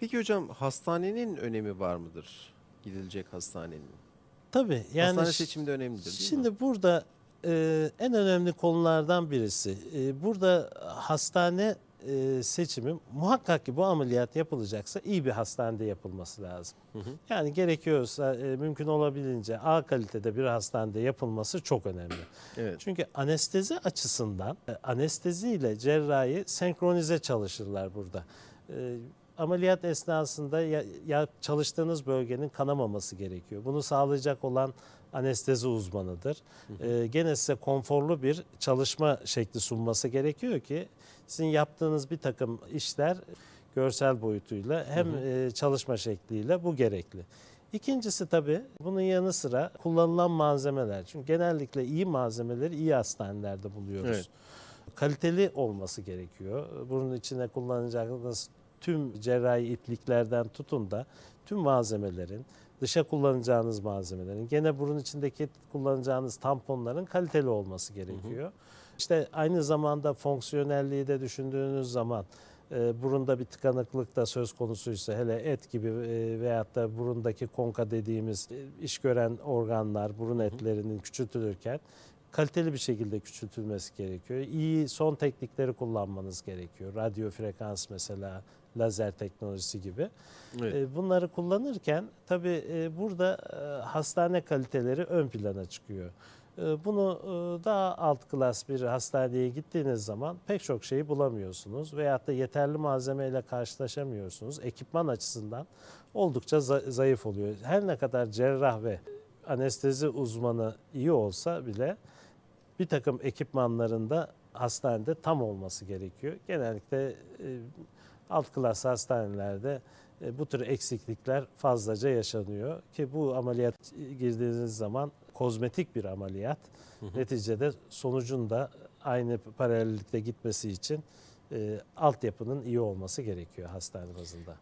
Peki hocam hastanenin önemi var mıdır? Gidilecek hastanenin. Tabii yani Hastane seçiminde önemlidir değil mi? Şimdi burada e, en önemli konulardan birisi. E, burada hastane e, seçimi muhakkak ki bu ameliyat yapılacaksa iyi bir hastanede yapılması lazım. Hı hı. Yani gerekiyorsa e, mümkün olabildiğince A kalitede bir hastanede yapılması çok önemli. Evet. Çünkü anestezi açısından e, anestezi ile cerrahi senkronize çalışırlar burada. E, ameliyat esnasında ya, ya çalıştığınız bölgenin kanamaması gerekiyor. Bunu sağlayacak olan anestezi uzmanıdır. E, gene size konforlu bir çalışma şekli sunması gerekiyor ki sizin yaptığınız bir takım işler görsel boyutuyla hem e, çalışma şekliyle bu gerekli. İkincisi tabii bunun yanı sıra kullanılan malzemeler. Çünkü genellikle iyi malzemeleri iyi hastanelerde buluyoruz. Evet. Kaliteli olması gerekiyor. Bunun içine kullanacağınız tüm cerrahi ipliklerden tutun da tüm malzemelerin, dışa kullanacağınız malzemelerin, gene burun içindeki kullanacağınız tamponların kaliteli olması gerekiyor. İşte aynı zamanda fonksiyonelliği de düşündüğünüz zaman e, burunda bir tıkanıklık da söz konusuysa hele et gibi e, veyahut da burundaki konka dediğimiz e, iş gören organlar, burun etlerinin küçültülürken kaliteli bir şekilde küçültülmesi gerekiyor. İyi son teknikleri kullanmanız gerekiyor. Radyo frekans mesela, lazer teknolojisi gibi. Evet. E, Bunları kullanırken tabii e, burada e, hastane kaliteleri ön plana çıkıyor. E, Bunu e, daha alt klas bir hastaneye gittiğiniz zaman pek çok şeyi bulamıyorsunuz veyahut da yeterli malzemeyle karşılaşamıyorsunuz. Ekipman açısından oldukça za- zayıf oluyor. Her ne kadar cerrah ve anestezi uzmanı iyi olsa bile bir takım ekipmanların da hastanede tam olması gerekiyor. Genellikle e, alt klas hastanelerde e, bu tür eksiklikler fazlaca yaşanıyor ki bu ameliyat girdiğiniz zaman kozmetik bir ameliyat. Neticede sonucun da aynı paralellikte gitmesi için e, altyapının iyi olması gerekiyor hastane bazında.